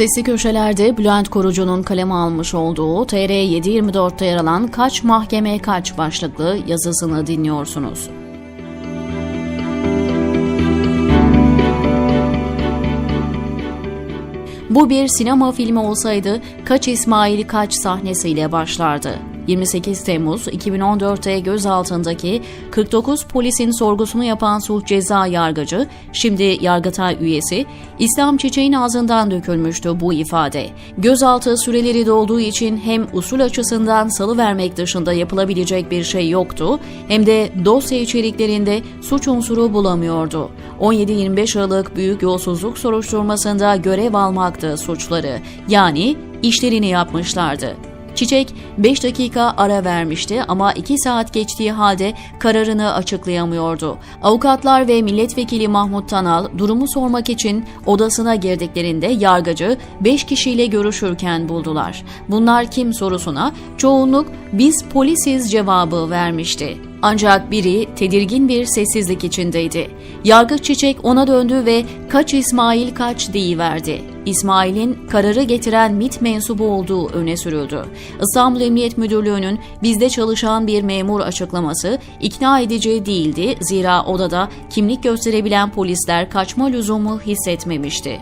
Sesli köşelerde Bülent Korucu'nun kaleme almış olduğu TR 724'te yer alan Kaç Mahkeme Kaç başlıklı yazısını dinliyorsunuz. Bu bir sinema filmi olsaydı Kaç İsmail Kaç sahnesiyle başlardı. 28 Temmuz 2014'te gözaltındaki 49 polisin sorgusunu yapan sulh ceza yargıcı, şimdi Yargıtay üyesi, İslam Çiçek'in ağzından dökülmüştü bu ifade. Gözaltı süreleri dolduğu için hem usul açısından salı vermek dışında yapılabilecek bir şey yoktu, hem de dosya içeriklerinde suç unsuru bulamıyordu. 17-25 Aralık büyük yolsuzluk soruşturmasında görev almaktı suçları, yani işlerini yapmışlardı. Çiçek 5 dakika ara vermişti ama 2 saat geçtiği halde kararını açıklayamıyordu. Avukatlar ve milletvekili Mahmut Tanal durumu sormak için odasına girdiklerinde yargıcı 5 kişiyle görüşürken buldular. Bunlar kim sorusuna çoğunluk biz polisiz cevabı vermişti. Ancak biri tedirgin bir sessizlik içindeydi. Yargıç Çiçek ona döndü ve kaç İsmail kaç deyiverdi. İsmail'in kararı getiren MIT mensubu olduğu öne sürüldü. İstanbul Emniyet Müdürlüğü'nün bizde çalışan bir memur açıklaması ikna edici değildi. Zira odada kimlik gösterebilen polisler kaçma lüzumu hissetmemişti.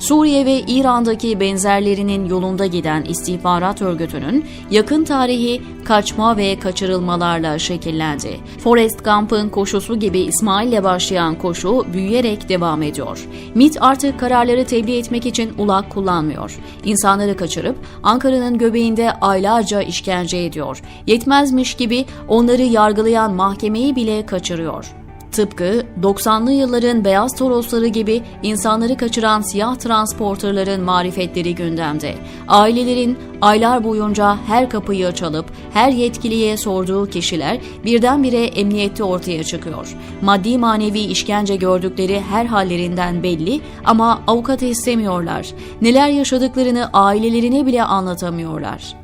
Suriye ve İran'daki benzerlerinin yolunda giden istihbarat örgütünün yakın tarihi kaçma ve kaçırılmalarla şekillendi. Forrest Gump'ın koşusu gibi İsmail'le başlayan koşu büyüyerek devam ediyor. MIT artık kararları tebliğ etmek için ulak kullanmıyor. İnsanları kaçırıp Ankara'nın göbeğinde aylarca işkence ediyor. Yetmezmiş gibi onları yargılayan mahkemeyi bile kaçırıyor. Tıpkı 90'lı yılların beyaz torosları gibi insanları kaçıran siyah transporterların marifetleri gündemde. Ailelerin aylar boyunca her kapıyı çalıp her yetkiliye sorduğu kişiler birdenbire emniyette ortaya çıkıyor. Maddi manevi işkence gördükleri her hallerinden belli ama avukat istemiyorlar. Neler yaşadıklarını ailelerine bile anlatamıyorlar.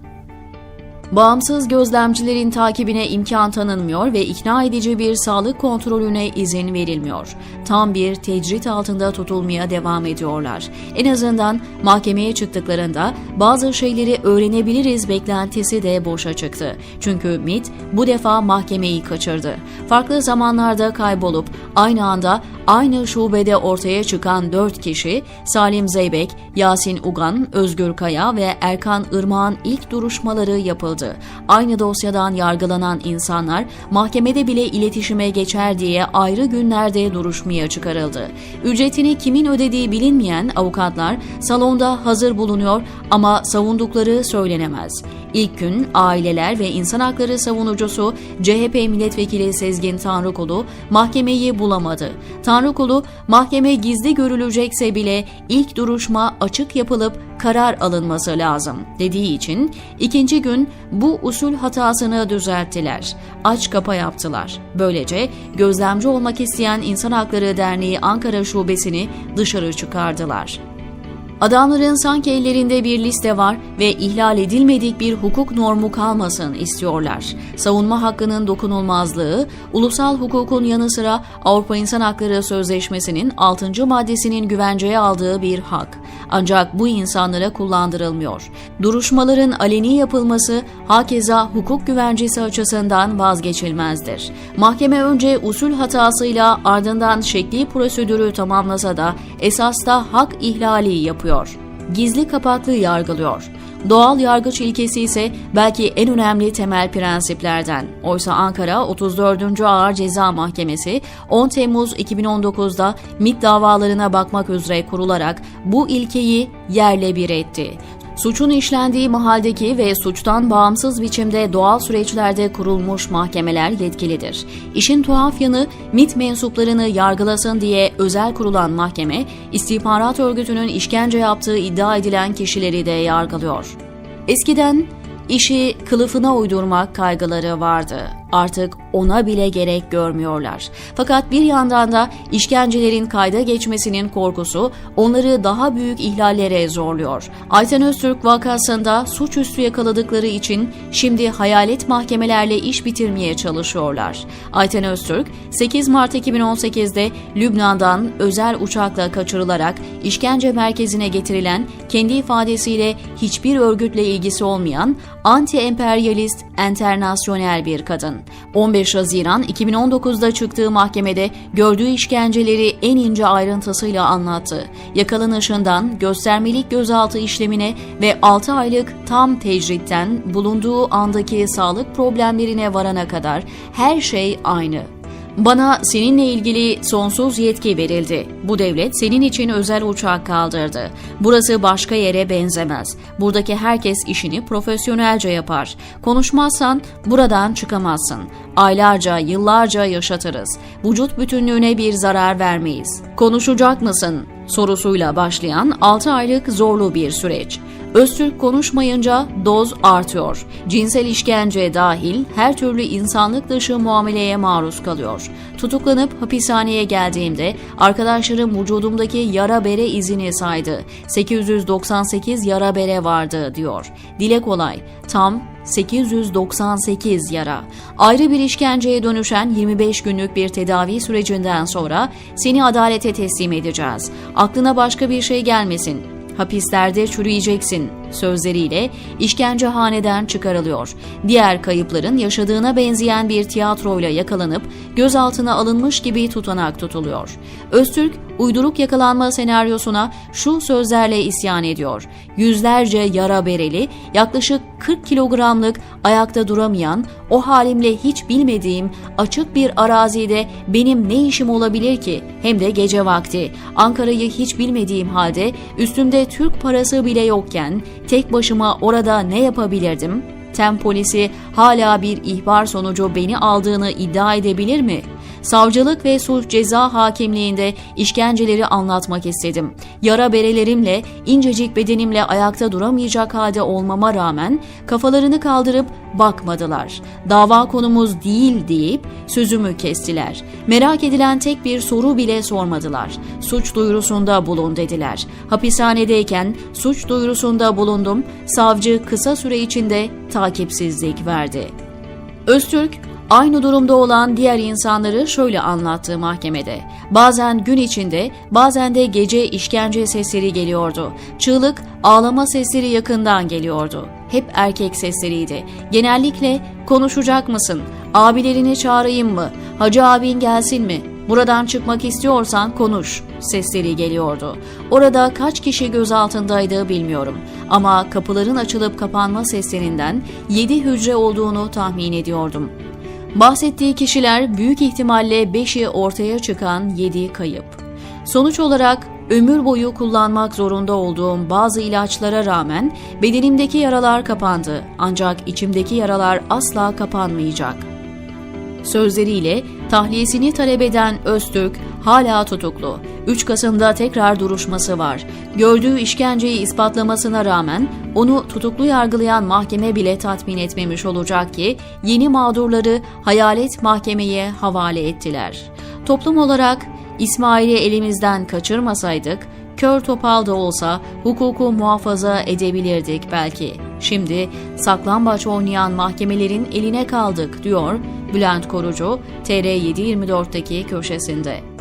Bağımsız gözlemcilerin takibine imkan tanınmıyor ve ikna edici bir sağlık kontrolüne izin verilmiyor. Tam bir tecrit altında tutulmaya devam ediyorlar. En azından mahkemeye çıktıklarında bazı şeyleri öğrenebiliriz beklentisi de boşa çıktı. Çünkü MIT bu defa mahkemeyi kaçırdı. Farklı zamanlarda kaybolup aynı anda aynı şubede ortaya çıkan dört kişi Salim Zeybek, Yasin Ugan, Özgür Kaya ve Erkan Irmak'ın ilk duruşmaları yapıldı yapıldı. Aynı dosyadan yargılanan insanlar mahkemede bile iletişime geçer diye ayrı günlerde duruşmaya çıkarıldı. Ücretini kimin ödediği bilinmeyen avukatlar salonda hazır bulunuyor ama savundukları söylenemez. İlk gün aileler ve insan hakları savunucusu CHP milletvekili Sezgin Tanrıkulu mahkemeyi bulamadı. Tanrıkulu mahkeme gizli görülecekse bile ilk duruşma açık yapılıp karar alınması lazım dediği için ikinci gün bu usul hatasını düzelttiler. Aç kapa yaptılar. Böylece gözlemci olmak isteyen İnsan Hakları Derneği Ankara Şubesini dışarı çıkardılar. Adamların sanki ellerinde bir liste var ve ihlal edilmedik bir hukuk normu kalmasın istiyorlar. Savunma hakkının dokunulmazlığı, ulusal hukukun yanı sıra Avrupa İnsan Hakları Sözleşmesi'nin 6. maddesinin güvenceye aldığı bir hak. Ancak bu insanlara kullandırılmıyor. Duruşmaların aleni yapılması hakeza hukuk güvencesi açısından vazgeçilmezdir. Mahkeme önce usul hatasıyla ardından şekli prosedürü tamamlasa da esasta hak ihlali yapıyor yapıyor. Gizli kapaklı yargılıyor. Doğal yargıç ilkesi ise belki en önemli temel prensiplerden. Oysa Ankara 34. Ağır Ceza Mahkemesi 10 Temmuz 2019'da MIT davalarına bakmak üzere kurularak bu ilkeyi yerle bir etti. Suçun işlendiği mahaldeki ve suçtan bağımsız biçimde doğal süreçlerde kurulmuş mahkemeler yetkilidir. İşin tuhaf yanı MIT mensuplarını yargılasın diye özel kurulan mahkeme, istihbarat örgütünün işkence yaptığı iddia edilen kişileri de yargılıyor. Eskiden işi kılıfına uydurmak kaygıları vardı. Artık ona bile gerek görmüyorlar. Fakat bir yandan da işkencelerin kayda geçmesinin korkusu onları daha büyük ihlallere zorluyor. Ayten Öztürk vakasında suçüstü yakaladıkları için şimdi hayalet mahkemelerle iş bitirmeye çalışıyorlar. Ayten Öztürk 8 Mart 2018'de Lübnan'dan özel uçakla kaçırılarak işkence merkezine getirilen kendi ifadesiyle hiçbir örgütle ilgisi olmayan anti-emperyalist enternasyonel bir kadın. 15 Haziran 2019'da çıktığı mahkemede gördüğü işkenceleri en ince ayrıntısıyla anlattı. Yakalanışından göstermelik gözaltı işlemine ve 6 aylık tam tecritten bulunduğu andaki sağlık problemlerine varana kadar her şey aynı. Bana seninle ilgili sonsuz yetki verildi. Bu devlet senin için özel uçak kaldırdı. Burası başka yere benzemez. Buradaki herkes işini profesyonelce yapar. Konuşmazsan buradan çıkamazsın. Aylarca, yıllarca yaşatırız. Vücut bütünlüğüne bir zarar vermeyiz. Konuşacak mısın? sorusuyla başlayan 6 aylık zorlu bir süreç. Öztürk konuşmayınca doz artıyor. Cinsel işkence dahil her türlü insanlık dışı muameleye maruz kalıyor. Tutuklanıp hapishaneye geldiğimde arkadaşlarım vücudumdaki yara bere izini saydı. 898 yara bere vardı diyor. Dile kolay. Tam 898 yara. Ayrı bir işkenceye dönüşen 25 günlük bir tedavi sürecinden sonra seni adalete teslim edeceğiz. Aklına başka bir şey gelmesin hapislerde çürüyeceksin sözleriyle işkencehaneden çıkarılıyor. Diğer kayıpların yaşadığına benzeyen bir tiyatroyla yakalanıp gözaltına alınmış gibi tutanak tutuluyor. Öztürk uyduruk yakalanma senaryosuna şu sözlerle isyan ediyor. Yüzlerce yara bereli, yaklaşık 40 kilogramlık ayakta duramayan, o halimle hiç bilmediğim açık bir arazide benim ne işim olabilir ki? Hem de gece vakti. Ankara'yı hiç bilmediğim halde üstümde Türk parası bile yokken tek başıma orada ne yapabilirdim? Tem polisi hala bir ihbar sonucu beni aldığını iddia edebilir mi?'' Savcılık ve sulh ceza hakimliğinde işkenceleri anlatmak istedim. Yara berelerimle, incecik bedenimle ayakta duramayacak halde olmama rağmen kafalarını kaldırıp bakmadılar. Dava konumuz değil deyip sözümü kestiler. Merak edilen tek bir soru bile sormadılar. Suç duyurusunda bulun dediler. Hapishanedeyken suç duyurusunda bulundum. Savcı kısa süre içinde takipsizlik verdi. Öztürk Aynı durumda olan diğer insanları şöyle anlattığı mahkemede. Bazen gün içinde, bazen de gece işkence sesleri geliyordu. Çığlık, ağlama sesleri yakından geliyordu. Hep erkek sesleriydi. Genellikle konuşacak mısın? Abilerini çağırayım mı? Hacı abin gelsin mi? Buradan çıkmak istiyorsan konuş sesleri geliyordu. Orada kaç kişi gözaltındaydı bilmiyorum ama kapıların açılıp kapanma seslerinden 7 hücre olduğunu tahmin ediyordum. Bahsettiği kişiler büyük ihtimalle 5'i ortaya çıkan 7 kayıp. Sonuç olarak ömür boyu kullanmak zorunda olduğum bazı ilaçlara rağmen bedenimdeki yaralar kapandı ancak içimdeki yaralar asla kapanmayacak. Sözleriyle tahliyesini talep eden Öztürk hala tutuklu. 3 Kasım'da tekrar duruşması var. Gördüğü işkenceyi ispatlamasına rağmen onu tutuklu yargılayan mahkeme bile tatmin etmemiş olacak ki yeni mağdurları hayalet mahkemeye havale ettiler. Toplum olarak İsmail'i elimizden kaçırmasaydık kör topal da olsa hukuku muhafaza edebilirdik belki. Şimdi saklambaç oynayan mahkemelerin eline kaldık diyor Bülent Korucu TR724'teki köşesinde.